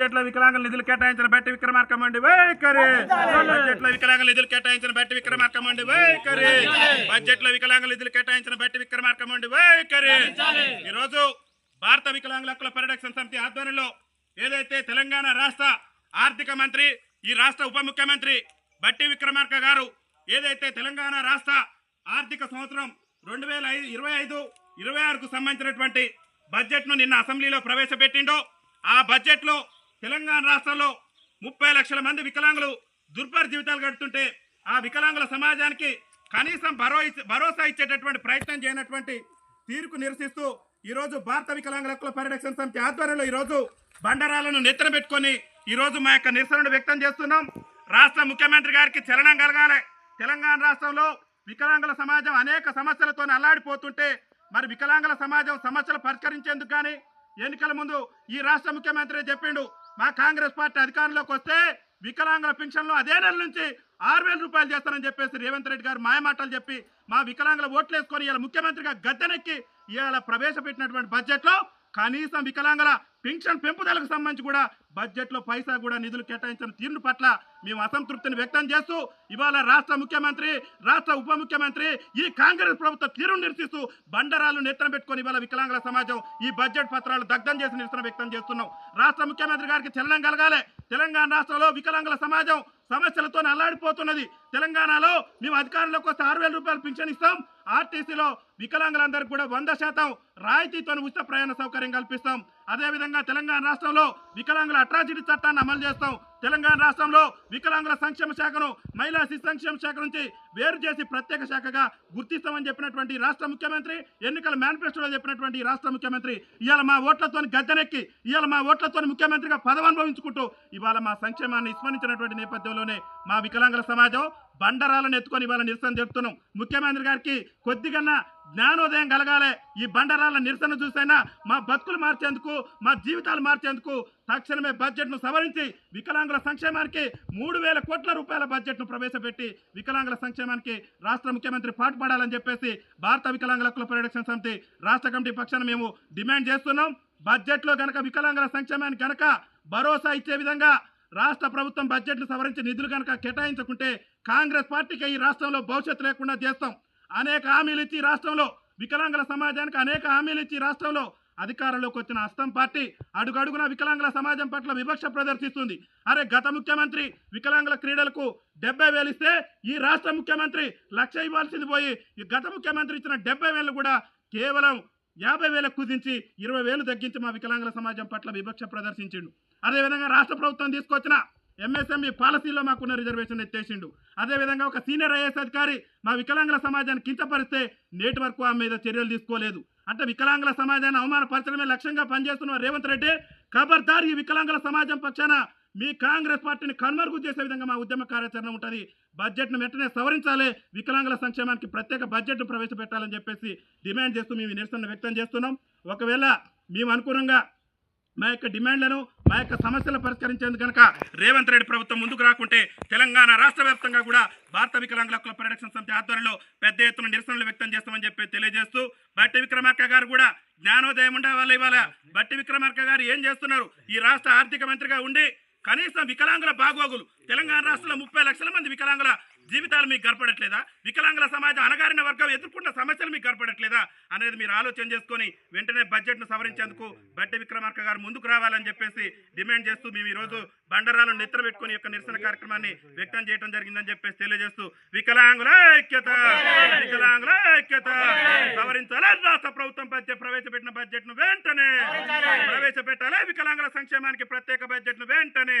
వికలాంగుల నిధులు కేటాయించిన బట్టి విక్రమార్కం అండి వైఖరి వికలాంగుల నిధులు కేటాయించిన బట్టి విక్రమార్క మండి వైఖరి బడ్జెట్లో వికలాంగుల నిధులు కేటాయించిన బట్టి విక్రమార్క అండి వైఖరి ఈ రోజు భారత వికలాంగుల హక్కుల పరిరక్షణ సమితి ఆధ్వర్యంలో ఏదైతే తెలంగాణ రాష్ట్ర ఆర్థిక మంత్రి ఈ రాష్ట్ర ఉప ముఖ్యమంత్రి బట్టి విక్రమార్క గారు ఏదైతే తెలంగాణ రాష్ట్ర ఆర్థిక సంవత్సరం రెండు వేల ఐదు ఇరవై ఐదు ఇరవై ఆరుకు సంబంధించినటువంటి బడ్జెట్ను నిన్న అసెంబ్లీలో ప్రవేశపెట్టిండో ఆ బడ్జెట్లో తెలంగాణ రాష్ట్రంలో ముప్పై లక్షల మంది వికలాంగులు దుర్భర జీవితాలు గడుతుంటే ఆ వికలాంగుల సమాజానికి కనీసం భరో భరోసా ఇచ్చేటటువంటి ప్రయత్నం చేయనటువంటి తీరుకు నిరసిస్తూ ఈరోజు భారత వికలాంగుల హక్కుల పరిరక్షణ సమితి ఆధ్వర్యంలో ఈరోజు బండరాలను నెత్తన పెట్టుకొని ఈరోజు మా యొక్క నిరసనను వ్యక్తం చేస్తున్నాం. రాష్ట్ర ముఖ్యమంత్రి గారికి చలనం కలగాలి. తెలంగాణ రాష్ట్రంలో వికలాంగుల సమాజం అనేక సమస్యలతో అల్లాడిపోతుంటే మరి వికలాంగుల సమాజం సమస్యలు పరిష్కరించేందుకు కానీ ఎన్నికల ముందు ఈ రాష్ట్ర ముఖ్యమంత్రి చెప్పిండు మా కాంగ్రెస్ పార్టీ అధికారంలోకి వస్తే వికలాంగుల పెన్షన్లు అదే నెల నుంచి ఆరు వేల రూపాయలు చేస్తానని చెప్పేసి రేవంత్ రెడ్డి గారు మాయమాటలు చెప్పి మా వికలాంగుల ఓట్లు వేసుకొని ఇలా ముఖ్యమంత్రిగా గద్దెనెక్కి ఇవాళ ప్రవేశపెట్టినటువంటి బడ్జెట్లో కనీసం వికలాంగుల పెన్షన్ పెంపుదలకు సంబంధించి కూడా బడ్జెట్లో పైసా కూడా నిధులు కేటాయించిన తీరును పట్ల మేము అసంతృప్తిని వ్యక్తం చేస్తూ ఇవాళ రాష్ట్ర ముఖ్యమంత్రి రాష్ట్ర ఉప ముఖ్యమంత్రి ఈ కాంగ్రెస్ ప్రభుత్వ తీరును నిరసిస్తూ బండరాలు నెత్తన పెట్టుకొని ఇవాళ వికలాంగుల సమాజం ఈ బడ్జెట్ పత్రాలు దగ్ధం చేసి నిరసన వ్యక్తం చేస్తున్నాం. రాష్ట్ర ముఖ్యమంత్రి గారికి చలనం కలగాలి. తెలంగాణ రాష్ట్రంలో వికలాంగుల సమాజం సమస్యలతో అల్లాడిపోతున్నది తెలంగాణలో మేము అధికారంలోకి వస్తే ఆరు వేల రూపాయలు పింఛన్ ఇస్తాం. ఆర్టీసీలో వికలాంగులందరికీ కూడా వంద శాతం రాయితీతో ఉచిత ప్రయాణ సౌకర్యం కల్పిస్తాం. అదేవిధంగా తెలంగాణ రాష్ట్రంలో వికలాంగుల అట్రాసిటీ చట్టాన్ని అమలు చేస్తాం. తెలంగాణ రాష్ట్రంలో వికలాంగుల సంక్షేమ శాఖను మహిళా శిశు సంక్షేమ శాఖ నుంచి వేరు చేసి ప్రత్యేక శాఖగా గుర్తిస్తామని చెప్పినటువంటి రాష్ట్ర ముఖ్యమంత్రి ఎన్నికల మేనిఫెస్టోలో చెప్పినటువంటి రాష్ట్ర ముఖ్యమంత్రి ఇవాళ మా ఓట్లతో గద్దెనెక్కి ఇవాళ మా ఓట్లతో ముఖ్యమంత్రిగా పదవి అనుభవించుకుంటూ ఇవాళ మా సంక్షేమాన్ని విస్మరించినటువంటి నేపథ్యంలోనే మా వికలాంగుల సమాజం బండరాలను ఎత్తుకొని ఇవాళ నిరసన చెప్తున్నాం. ముఖ్యమంత్రి గారికి కొద్దిగా జ్ఞానోదయం కలగాలి. ఈ బండరాల నిరసన చూసైనా మా బతుకులు మార్చేందుకు మా జీవితాలు మార్చేందుకు తక్షణమే బడ్జెట్ను సవరించి వికలాంగుల సంక్షేమానికి మూడు వేల కోట్ల రూపాయల బడ్జెట్ను ప్రవేశపెట్టి వికలాంగుల సంక్షేమానికి రాష్ట్ర ముఖ్యమంత్రి పాటుపడాలని చెప్పేసి భారత వికలాంగుల హక్కుల పరిరక్షణ సమితి రాష్ట్ర కమిటీ పక్షాన మేము డిమాండ్ చేస్తున్నాం. బడ్జెట్లో గనక వికలాంగుల సంక్షేమానికి గనక భరోసా ఇచ్చే విధంగా రాష్ట్ర ప్రభుత్వం బడ్జెట్ను సవరించి నిధులు కనుక కేటాయించకుంటే కాంగ్రెస్ పార్టీకి ఈ రాష్ట్రంలో భవిష్యత్తు లేకుండా చేస్తాం. అనేక హామీలు ఇచ్చి రాష్ట్రంలో వికలాంగుల సమాజానికి అనేక హామీలు ఇచ్చి రాష్ట్రంలో అధికారంలోకి వచ్చిన అస్తం పార్టీ అడుగడుగున వికలాంగుల సమాజం పట్ల వివక్ష ప్రదర్శిస్తుంది. అరే గత ముఖ్యమంత్రి వికలాంగుల క్రీడలకు డెబ్బై వేలు ఇస్తే ఈ రాష్ట్ర ముఖ్యమంత్రి లక్ష ఇవ్వాల్సింది పోయి ఈ గత ముఖ్యమంత్రి ఇచ్చిన డెబ్బై వేలు కూడా కేవలం యాభై వేలకు కుదించి ఇరవై వేలు తగ్గించి మా వికలాంగుల సమాజం పట్ల వివక్ష ప్రదర్శించిండు. అదేవిధంగా రాష్ట్ర ప్రభుత్వం తీసుకొచ్చిన ఎంఎస్ఎంఈ పాలసీలో మాకున్న రిజర్వేషన్ ఎత్తేసిండు. అదేవిధంగా ఒక సీనియర్ ఐఏఎస్ అధికారి మా వికలాంగుల సమాజాన్ని కించపరిస్తే నేటి వరకు ఆ మీద చర్యలు తీసుకోలేదు. అంటే వికలాంగుల సమాజాన్ని అవమానపరచడమే లక్ష్యంగా పనిచేస్తున్న రేవంత్ రెడ్డి ఖబర్దార్ ఈ వికలాంగుల సమాజం పక్షాన మీ కాంగ్రెస్ పార్టీని కనుమరుగు చేసే విధంగా మా ఉద్యమ కార్యాచరణ ఉంటుంది. బడ్జెట్ను వెంటనే సవరించాలి. వికలాంగుల సంక్షేమానికి ప్రత్యేక బడ్జెట్ను ప్రవేశపెట్టాలని చెప్పేసి డిమాండ్ చేస్తూ మేము నిరసన వ్యక్తం చేస్తున్నాం. ఒకవేళ మేము అనుకూలంగా మా యొక్క డిమాండ్లను మా యొక్క సమస్యలను పరిష్కరించేందుకు కనుక రేవంత్ రెడ్డి ప్రభుత్వం ముందుకు రాకుంటే తెలంగాణ రాష్ట్ర వ్యాప్తంగా కూడా భారత వికలాంగుల హక్కుల పరిరక్షణ సమితి ఆధ్వర్యంలో పెద్ద ఎత్తున నిరసనలు వ్యక్తం చేస్తామని చెప్పి తెలియజేస్తూ బట్టి విక్రమార్క గారు కూడా జ్ఞానోదయం ఉండేవాళ్ళు ఇవాళ. బట్టి విక్రమార్క గారు ఏం చేస్తున్నారు? ఈ రాష్ట్ర ఆర్థిక మంత్రిగా ఉండి కనీసం వికలాంగుల బాగోగులు తెలంగాణ రాష్ట్రంలో ముప్పై లక్షల మంది వికలాంగుల జీవితాలు మీకు గడపడట్లేదా వికలాంగుల సమాజం అణగారిన వర్గం ఎదుర్కొన్న సమస్యలు మీకు గడపడట్లేదా అనేది మీరు ఆలోచన చేసుకొని వెంటనే బడ్జెట్ను సవరించేందుకు బట్టి విక్రమార్క గారు ముందుకు రావాలని చెప్పేసి డిమాండ్ చేస్తూ మేము ఈరోజు బండరాలను నిద్ర పెట్టుకొని యొక్క నిరసన కార్యక్రమాన్ని వ్యక్తం చేయడం జరిగిందని చెప్పేసి తెలియజేస్తూ వికలాంగుల ఐక్యత వికలాంగుల ఐక్యత సవరించాలని రాష్ట్ర ప్రభుత్వం బడ్జెట్ ప్రవేశపెట్టిన బడ్జెట్ను వెంటనే ప్రవేశపెట్టాలి. వికలాంగుల సంక్షేమానికి ప్రత్యేక బడ్జెట్ను వెంటనే